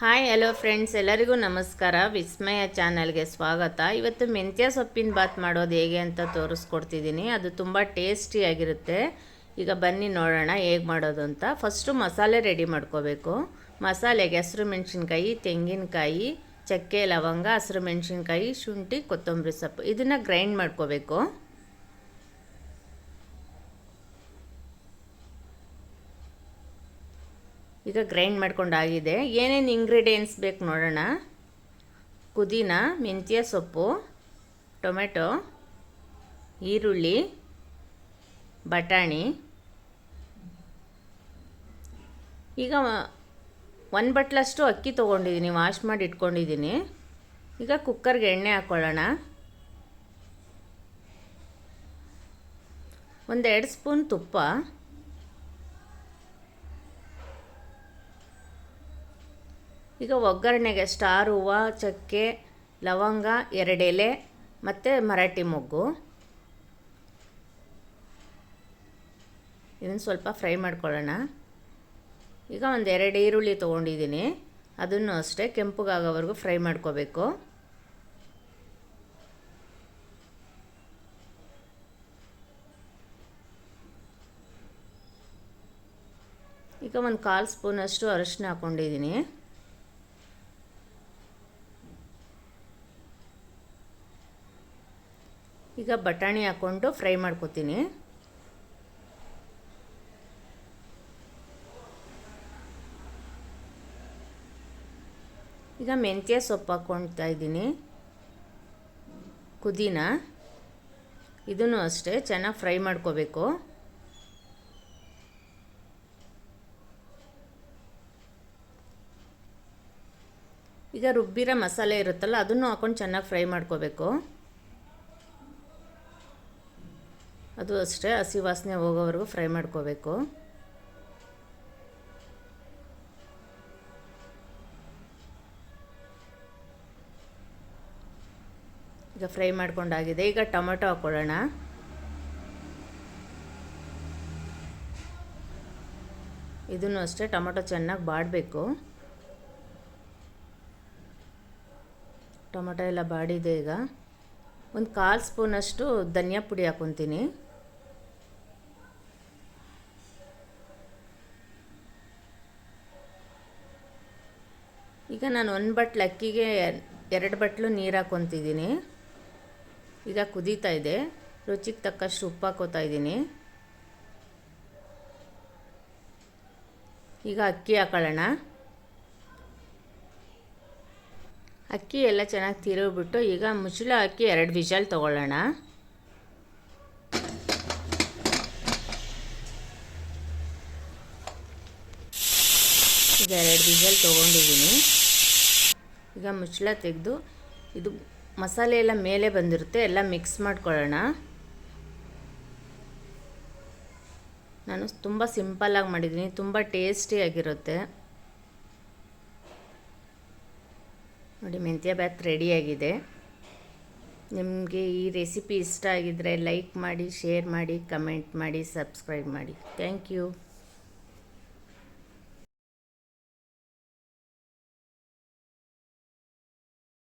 Hi hello friends ಎಲ್ಲರಿಗೂ ನಮಸ್ಕಾರ. ವಿಸ್ಮಯ ಚಾನಲ್ಗೆ ಸ್ವಾಗತ. ಇವತ್ತು ಮೆಂತ್ಯ ಸೊಪ್ಪಿನ ಬಾತ್ ಮಾಡೋದು ಹೇಗೆ ಅಂತ ತೋರಿಸ್ಕೊಡ್ತಿದ್ದೀನಿ. ಅದು ತುಂಬ ಟೇಸ್ಟಿಯಾಗಿರುತ್ತೆ ಈಗ ಬನ್ನಿ ನೋಡೋಣ ಹೇಗೆ ಮಾಡೋದು ಅಂತ. ಫಸ್ಟು ಮಸಾಲೆ ರೆಡಿ ಮಾಡ್ಕೋಬೇಕು. ಮಸಾಲೆಗೆ ಹಸಿರು ಮೆಣಸಿನ್ಕಾಯಿ, ತೆಂಗಿನಕಾಯಿ, ಚಕ್ಕೆ, ಲವಂಗ, ಹಸಿರು ಮೆಣಸಿನ್ಕಾಯಿ, ಶುಂಠಿ, ಕೊತ್ತಂಬರಿ ಸೊಪ್ಪು ಇದನ್ನು ಗ್ರೈಂಡ್ ಮಾಡ್ಕೋಬೇಕು. ಈಗ ಗ್ರೈಂಡ್ ಮಾಡ್ಕೊಂಡಾಗಿದೆ ಏನೇನು ಇಂಗ್ರೀಡಿಯೆಂಟ್ಸ್ ಬೇಕು ನೋಡೋಣ? ಪುದೀನ, ಮೆಂತ್ಯ ಸೊಪ್ಪು, ಟೊಮೆಟೊ, ಈರುಳ್ಳಿ, ಬಟಾಣಿ. ಈಗ ಒಂದು ಬಟ್ಲಷ್ಟು ಅಕ್ಕಿ ತೊಗೊಂಡಿದ್ದೀನಿ ವಾಶ್ ಮಾಡಿ ಇಟ್ಕೊಂಡಿದ್ದೀನಿ ಈಗ ಕುಕ್ಕರ್ಗೆ ಎಣ್ಣೆ ಹಾಕ್ಕೊಳ್ಳೋಣ ಒಂದೆರಡು ಸ್ಪೂನ್ ತುಪ್ಪ. ಈಗ ಒಗ್ಗರಣೆಗೆ ಸ್ಟಾರ್, ಹೂವು, ಚಕ್ಕೆ, ಲವಂಗ, ಎರಡೆಲೆ, ಮತ್ತು ಮರಾಠಿ ಮೊಗ್ಗು. ಇದನ್ನು ಸ್ವಲ್ಪ ಫ್ರೈ ಮಾಡ್ಕೊಳ್ಳೋಣ. ಈಗ ಒಂದು ಎರಡು ಈರುಳ್ಳಿ ತೊಗೊಂಡಿದ್ದೀನಿ. ಅದನ್ನು ಅಷ್ಟೇ ಕೆಂಪುಗಾಗೋವರೆಗೂ ಫ್ರೈ ಮಾಡ್ಕೋಬೇಕು. ಈಗ ಒಂದು ಕಾಲು ಸ್ಪೂನಷ್ಟು ಅರಶಿನ ಹಾಕ್ಕೊಂಡಿದ್ದೀನಿ ಈಗ ಬಟಾಣಿ ಹಾಕ್ಕೊಂಡು ಫ್ರೈ ಮಾಡ್ಕೊತೀನಿ. ಈಗ ಮೆಂತ್ಯ ಸೊಪ್ಪು ಹಾಕ್ಕೊಳ್ತಾ ಇದ್ದೀನಿ. ಕುದೀನ ಇದನ್ನು ಅಷ್ಟೇ ಚೆನ್ನಾಗಿ ಫ್ರೈ ಮಾಡ್ಕೋಬೇಕು. ಈಗ ರುಬ್ಬಿರೋ ಮಸಾಲೆ ಇರುತ್ತಲ್ಲ, ಅದನ್ನು ಹಾಕೊಂಡು ಚೆನ್ನಾಗಿ ಫ್ರೈ ಮಾಡ್ಕೋಬೇಕು. ಅದು ಅಷ್ಟೇ, ಹಸಿ ವಾಸನೆ ಹೋಗೋವರೆಗೂ ಫ್ರೈ ಮಾಡ್ಕೋಬೇಕು. ಈಗ ಫ್ರೈ ಮಾಡ್ಕೊಂಡಾಗಿದೆ. ಈಗ ಟೊಮೆಟೊ ಹಾಕ್ಕೊಳ್ಳೋಣ ಇದನ್ನು ಅಷ್ಟೇ ಟೊಮೆಟೊ ಚೆನ್ನಾಗಿ ಬಾಡಬೇಕು. ಟೊಮೆಟೊ ಎಲ್ಲ ಬಾಡಿದೆ ಈಗ. ಒಂದು ಕಾಲು ಸ್ಪೂನಷ್ಟು ಧನಿಯಾ ಪುಡಿ ಹಾಕ್ಕೊತೀನಿ ಈಗ ನಾನು ಒಂದು ಬಟ್ಲು ಅಕ್ಕಿಗೆ ಎರಡು ಬಟ್ಲು ನೀರು ಹಾಕ್ಕೊತಿದ್ದೀನಿ ಈಗ ಕುದೀತಾ ಇದೆ. ರುಚಿಗೆ ತಕ್ಕಷ್ಟು ಉಪ್ಪು ಹಾಕೋತಾ ಇದ್ದೀನಿ. ಈಗ ಅಕ್ಕಿ ಹಾಕೊಳ್ಳೋಣ. ಅಕ್ಕಿ ಎಲ್ಲ ಚೆನ್ನಾಗಿ ತಿರುಗಿಬಿಟ್ಟು ಈಗ ಮುಚ್ಚಳ ಹಾಕಿ ಎರಡು ವಿಜಲ್ ತೊಗೊಳ್ಳೋಣ. ಈಗ ಎರಡು ವಿಜಲ್ ತೊಗೊಂಡಿದ್ದೀನಿ. ಈಗ ಮುಚ್ಚಳ ತೆಗೆದು ಇದು ಮಸಾಲೆ ಎಲ್ಲ ಮೇಲೆ ಬಂದಿರುತ್ತೆ, ಎಲ್ಲ ಮಿಕ್ಸ್ ಮಾಡ್ಕೊಳ್ಳೋಣ. ನಾನು ತುಂಬ ಸಿಂಪಲ್ಲಾಗಿ ಮಾಡಿದ್ದೀನಿ, ತುಂಬ ಟೇಸ್ಟಿಯಾಗಿರುತ್ತೆ ನೋಡಿ, ಮೆಂತ್ಯ ಬ್ಯಾತ್ ರೆಡಿಯಾಗಿದೆ ನಿಮಗೆ ಈ ರೆಸಿಪಿ ಇಷ್ಟ ಆಗಿದ್ದರೆ ಲೈಕ್ ಮಾಡಿ ಶೇರ್ ಮಾಡಿ ಕಮೆಂಟ್ ಮಾಡಿ ಸಬ್ಸ್ಕ್ರೈಬ್ ಮಾಡಿ. Thank you